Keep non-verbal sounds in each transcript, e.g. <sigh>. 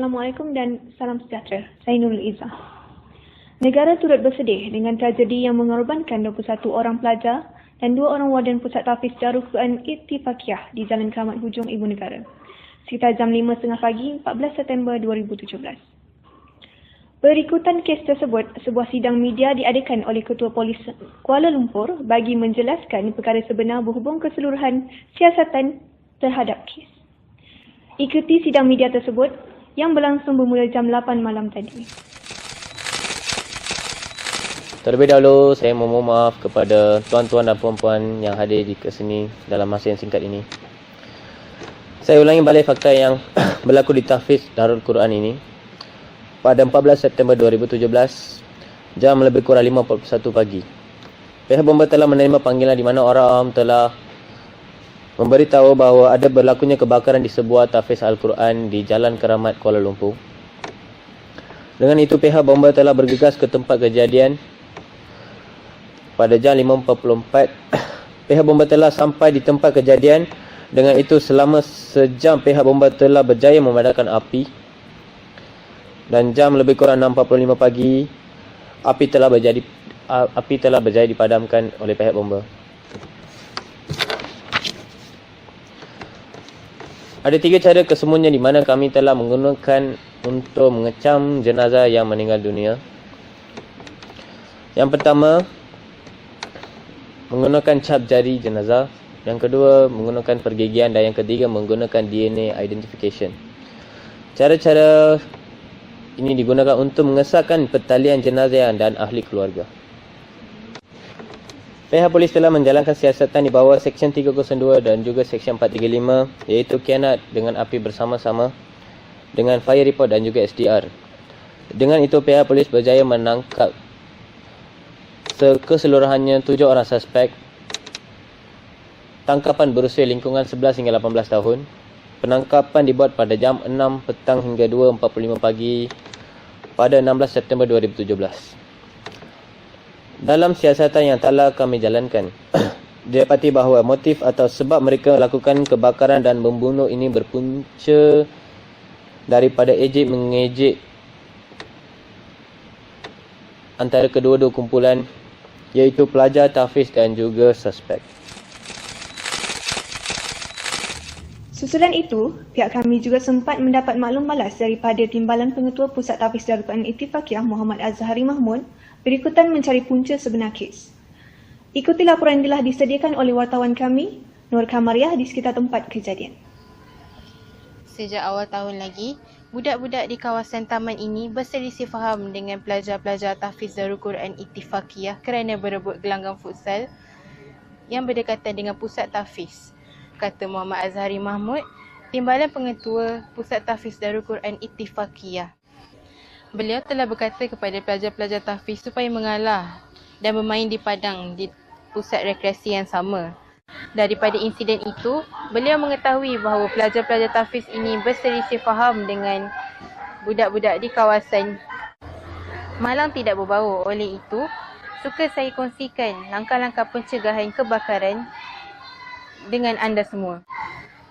Assalamualaikum dan salam sejahtera. Saya Nurul Izzah. Negara turut bersedih dengan tragedi yang mengorbankan 21 orang pelajar dan dua orang warden pusat tahfiz Darul Quran Ittifaqiyah di Jalan Keramat Hujung Ibu Negara. Sekitar jam 5.30 pagi 14 September 2017. Berikutan kes tersebut, sebuah sidang media diadakan oleh Ketua Polis Kuala Lumpur bagi menjelaskan perkara sebenar berhubung keseluruhan siasatan terhadap kes. Ikuti sidang media tersebut yang berlangsung bermula jam 8 malam tadi. Terlebih dahulu, saya memohon maaf kepada tuan-tuan dan puan-puan yang hadir di kesini dalam masa yang singkat ini. Saya ulangi balik fakta yang <coughs> berlaku di tahfiz Darul Quran ini. Pada 14 September 2017, jam lebih kurang 5.41 pagi. Pihak bomba telah menerima panggilan di mana orang telah memberitahu bahawa ada berlakunya kebakaran di sebuah tahfiz Al-Quran di Jalan Keramat Kuala Lumpur. Dengan itu pihak bomba telah bergegas ke tempat kejadian pada jam 5.44. <coughs> Pihak bomba telah sampai di tempat kejadian. Dengan itu selama sejam pihak bomba telah berjaya memadamkan api. Dan jam lebih kurang 6.45 pagi api telah berjadi api telah berjaya dipadamkan oleh pihak bomba. Ada tiga cara kesemuanya di mana kami telah menggunakan untuk mengecam jenazah yang meninggal dunia. Yang pertama, menggunakan cap jari jenazah. Yang kedua, menggunakan pergigian. Dan yang ketiga, menggunakan DNA identification. Cara-cara ini digunakan untuk mengesahkan pertalian jenazah dan ahli keluarga. Pihak polis telah menjalankan siasatan di bawah Seksyen 302 dan juga Seksyen 435 iaitu kianat dengan api bersama-sama dengan fire report dan juga SDR. Dengan itu pihak polis berjaya menangkap keseluruhannya tujuh orang suspek tangkapan berusia lingkungan 11 hingga 18 tahun. Penangkapan dibuat pada jam 6 petang hingga 2.45 pagi pada 16 September 2017. Dalam siasatan yang telah kami jalankan, <clears throat> didapati bahawa motif atau sebab mereka lakukan kebakaran dan membunuh ini berpunca daripada ejek mengejek antara kedua-dua kumpulan iaitu pelajar tahfiz dan juga suspek. Susulan itu, pihak kami juga sempat mendapat maklum balas daripada Timbalan Pengetua Pusat Tahfiz Darul Quran Ittifaqiyah Muhammad Azhari Mahmud berikutan mencari punca sebenar kes. Ikuti laporan yang telah disediakan oleh wartawan kami, Nur Kamariah di sekitar tempat kejadian. Sejak awal tahun lagi, budak-budak di kawasan taman ini berselisih faham dengan pelajar-pelajar tahfiz Darul Quran Ittifaqiyah kerana berebut gelanggang futsal yang berdekatan dengan pusat tahfiz. Kata Muhammad Azhari Mahmud, Timbalan Pengetua Pusat Tahfiz Darul Quran Ittifaqiyah. Beliau telah berkata kepada pelajar-pelajar tahfiz supaya mengalah dan bermain di padang di pusat rekreasi yang sama. Daripada insiden itu, beliau mengetahui bahawa pelajar-pelajar tahfiz ini berselisih faham dengan budak-budak di kawasan Malang tidak berbau. Oleh itu, suka saya kongsikan langkah-langkah pencegahan kebakaran dengan anda semua.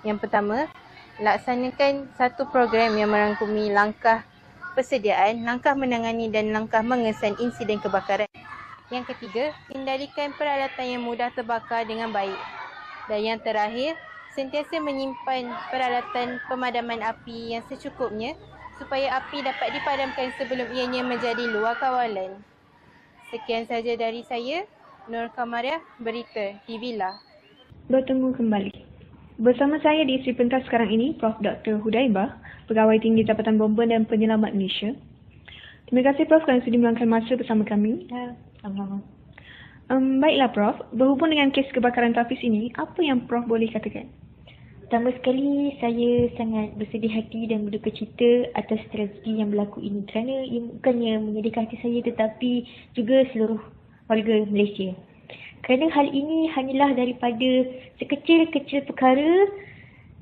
Yang pertama, laksanakan satu program yang merangkumi langkah persediaan, langkah menangani dan langkah mengesan insiden kebakaran. Yang ketiga, kendalikan peralatan yang mudah terbakar dengan baik. Dan yang terakhir, sentiasa menyimpan peralatan pemadaman api yang secukupnya supaya api dapat dipadamkan sebelum ianya menjadi luar kawalan. Sekian saja dari saya, Nur Kamariah, Berita Lah. Bertemu kembali. Bersama saya di Isteri Pentas sekarang ini, Prof. Dr. Hudaibah, Pegawai Tinggi Jabatan Bomba dan Penyelamat Malaysia. Terima kasih Prof kerana sudi meluangkan masa bersama kami. Ya, sama-sama. Um, baiklah Prof, berhubung dengan kes kebakaran tapis ini, apa yang Prof boleh katakan? Pertama sekali, saya sangat bersedih hati dan berduka cita atas tragedi yang berlaku ini kerana ia bukannya menyedihkan hati saya tetapi juga seluruh warga Malaysia. Kerana hal ini hanyalah daripada sekecil-kecil perkara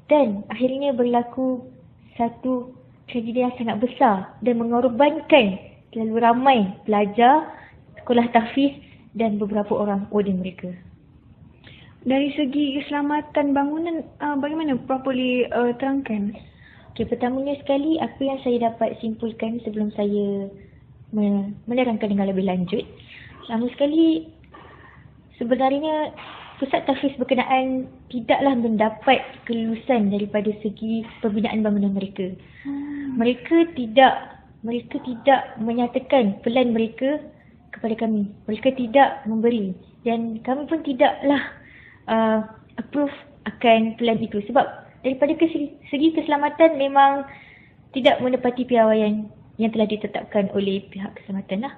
dan akhirnya berlaku satu tragedi yang sangat besar dan mengorbankan terlalu ramai pelajar, sekolah tahfiz dan beberapa orang warden mereka. Dari segi keselamatan bangunan, uh, bagaimana Prof boleh uh, terangkan? Okay, pertamanya sekali apa yang saya dapat simpulkan sebelum saya me- menerangkan dengan lebih lanjut. Pertama sekali, sebenarnya pusat tahfiz berkenaan tidaklah mendapat kelulusan daripada segi pembinaan bangunan mereka. Mereka tidak mereka tidak menyatakan pelan mereka kepada kami. Mereka tidak memberi dan kami pun tidaklah uh, approve akan pelan itu sebab daripada segi, segi keselamatan memang tidak menepati piawaian yang telah ditetapkan oleh pihak keselamatan lah.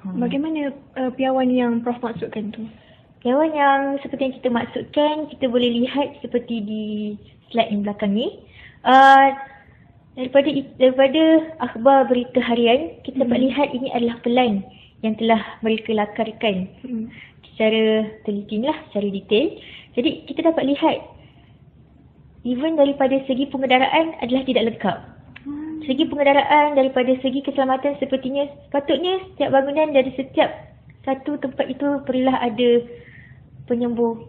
Hmm. Bagaimana uh, piawan yang Prof maksudkan tu? Piawan yang seperti yang kita maksudkan, kita boleh lihat seperti di slide yang belakang ni. Uh, daripada daripada akhbar berita harian, kita hmm. dapat lihat ini adalah pelan yang telah mereka lakarkan hmm. secara teliti lah, secara detail. Jadi kita dapat lihat even daripada segi pengedaraan adalah tidak lengkap. Segi pengedaraan daripada segi keselamatan sepertinya sepatutnya setiap bangunan dari setiap satu tempat itu perlulah ada penyembuh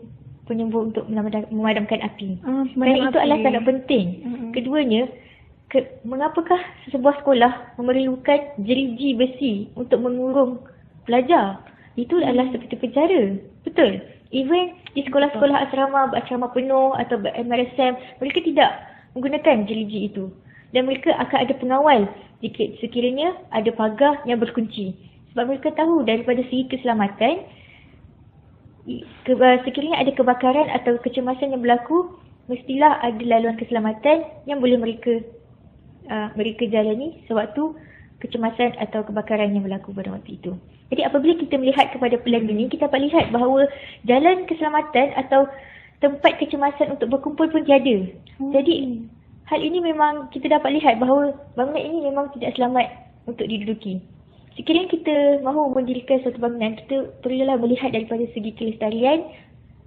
penyembuh untuk memadamkan api. Hmm, Kerana itu adalah sangat penting. Hmm. Keduanya, ke, mengapakah sebuah sekolah memerlukan jeriji besi untuk mengurung pelajar? Itu hmm. adalah seperti penjara. Betul. Even di sekolah-sekolah asrama, asrama penuh atau MRSM, mereka tidak menggunakan jeriji itu. Dan mereka akan ada pengawal jika sekiranya ada pagar yang berkunci. Sebab mereka tahu daripada segi keselamatan, ke, sekiranya ada kebakaran atau kecemasan yang berlaku, mestilah ada laluan keselamatan yang boleh mereka uh, mereka jalani sewaktu kecemasan atau kebakaran yang berlaku pada waktu itu. Jadi apabila kita melihat kepada pelan ini, kita dapat lihat bahawa jalan keselamatan atau tempat kecemasan untuk berkumpul pun tiada. Hmm. Jadi hal ini memang kita dapat lihat bahawa bangunan ini memang tidak selamat untuk diduduki. Sekiranya kita mahu mendirikan suatu bangunan, kita perlulah melihat daripada segi kelestarian,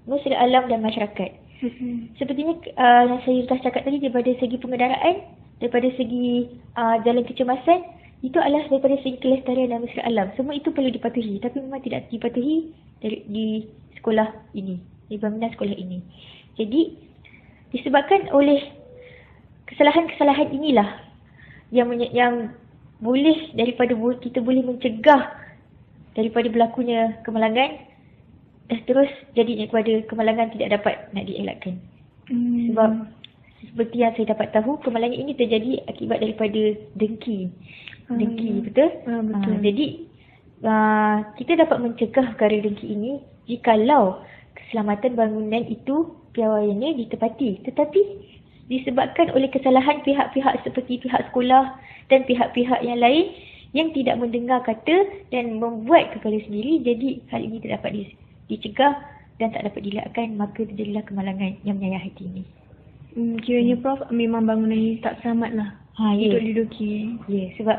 masyarakat alam dan masyarakat. Hmm. Sepertinya uh, yang saya telah cakap tadi daripada segi pengedaraan, daripada segi uh, jalan kecemasan itu adalah daripada segi kelestarian dan masyarakat alam. Semua itu perlu dipatuhi tapi memang tidak dipatuhi dari, di sekolah ini, di bangunan sekolah ini. Jadi disebabkan oleh kesalahan-kesalahan inilah yang yang boleh daripada kita boleh mencegah daripada berlakunya kemalangan dan terus jadinya kepada kemalangan tidak dapat nak dielakkan. Hmm. Sebab seperti yang saya dapat tahu, kemalangan ini terjadi akibat daripada dengki. Hmm. Dengki, betul? Hmm, betul. Uh, jadi, uh, kita dapat mencegah perkara dengki ini jikalau keselamatan bangunan itu piawaiannya ditepati. Tetapi, disebabkan oleh kesalahan pihak-pihak seperti pihak sekolah dan pihak-pihak yang lain yang tidak mendengar kata dan membuat perkara sendiri, jadi hal ini tidak dapat dicegah dan tak dapat dilakukan, maka terjadilah kemalangan yang menyayah hati ini. Hmm, kiranya Prof memang bangunan ini tak selamat lah ha, yeah. untuk diduduki. Ya, yeah, sebab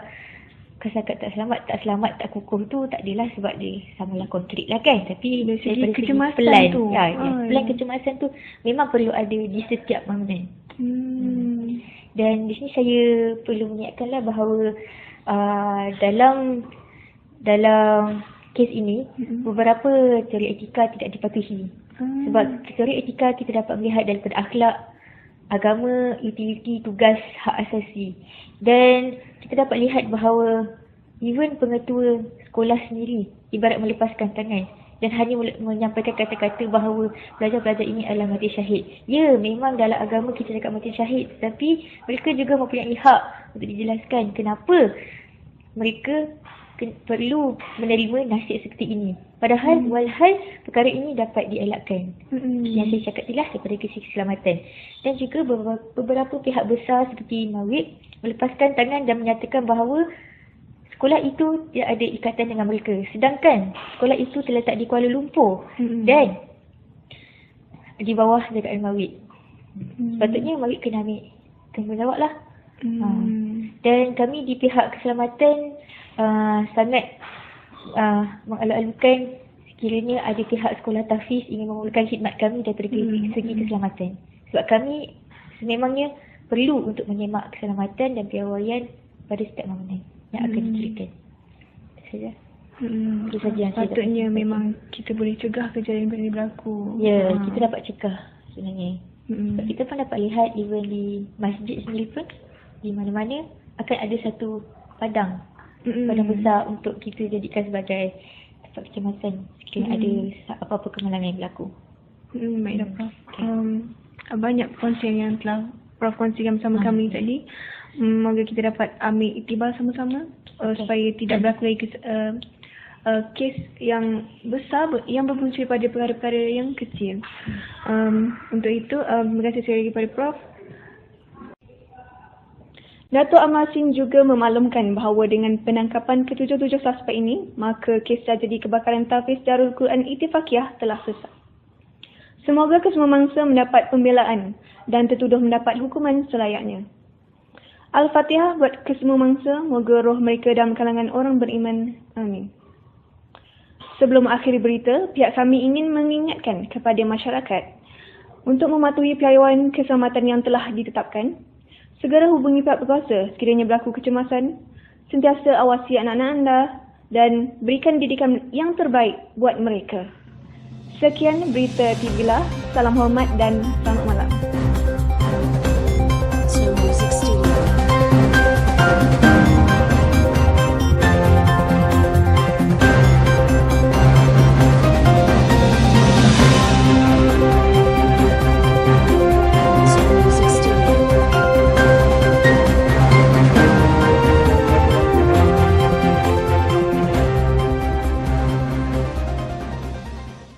kasarkan tak selamat, tak selamat, tak kukuh tu tak adalah sebab dia samalah konkret lah kan. Tapi dari segi kecemasan pelan, tu. Ya, ya. Pelan kecemasan tu memang perlu ada di setiap bangunan. Hmm. Dan di sini saya perlu mengingatkanlah bahawa uh, dalam dalam kes ini hmm. beberapa teori etika tidak dipatuhi. Hmm. Sebab teori etika kita dapat melihat daripada akhlak agama, utiliti, tugas, hak asasi. Dan kita dapat lihat bahawa even pengetua sekolah sendiri ibarat melepaskan tangan dan hanya menyampaikan kata-kata bahawa pelajar-pelajar ini adalah mati syahid. Ya, memang dalam agama kita cakap mati syahid tapi mereka juga mempunyai hak untuk dijelaskan kenapa mereka perlu menerima nasib seperti ini. Padahal hmm. walhal perkara ini dapat dielakkan. Hmm. Yang saya cakap itulah daripada sisi keselamatan. Dan juga beberapa, beberapa pihak besar seperti Mawib melepaskan tangan dan menyatakan bahawa sekolah itu tidak ada ikatan dengan mereka. Sedangkan sekolah itu terletak di Kuala Lumpur hmm. dan di bawah dekat Mawib. Hmm. Sepatutnya Mawib kena ambil tanggungjawab lah. Hmm. Ha. Dan kami di pihak keselamatan uh, sangat uh, mengalu-alukan sekiranya ada pihak sekolah tahfiz ingin memulakan khidmat kami daripada hmm. segi keselamatan. Sebab kami sememangnya perlu untuk menyemak keselamatan dan piawaian pada setiap bangunan yang akan hmm. Itu saja. Hmm. Itu saja yang Patutnya memang kita boleh cegah kejadian yang berlaku. Ya, ha. kita dapat cegah sebenarnya. Hmm. Sebab kita pun dapat lihat even di masjid sendiri pun di mana-mana akan ada satu padang Mm-mm. padang besar untuk kita jadikan sebagai tempat kecemasan sekiranya Mm. ada apa-apa kemalangan yang berlaku. Hmm, baiklah Prof. Okay. Um, banyak konsep yang telah Prof kongsikan bersama Ah, kami tadi. Semoga kita dapat ambil iktibar sama-sama uh, Okay. supaya tidak berlaku lagi kes, uh, uh, kes yang besar ber- yang berpunca pada perkara-perkara yang kecil. Um, untuk itu, um, terima kasih sekali lagi kepada Prof. Datuk Amal Singh juga memaklumkan bahawa dengan penangkapan ketujuh-tujuh suspek ini, maka kes tragedi kebakaran Tafiz Darul Quran Ittifaqiyah telah selesai. Semoga kesemua mangsa mendapat pembelaan dan tertuduh mendapat hukuman selayaknya. Al-Fatihah buat kesemua mangsa, moga roh mereka dalam kalangan orang beriman. Amin. Sebelum mengakhiri berita, pihak kami ingin mengingatkan kepada masyarakat untuk mematuhi piawaian keselamatan yang telah ditetapkan. Segera hubungi pihak berkuasa sekiranya berlaku kecemasan. Sentiasa awasi anak-anak anda dan berikan didikan yang terbaik buat mereka. Sekian berita TV-lah. Salam hormat dan selamat malam.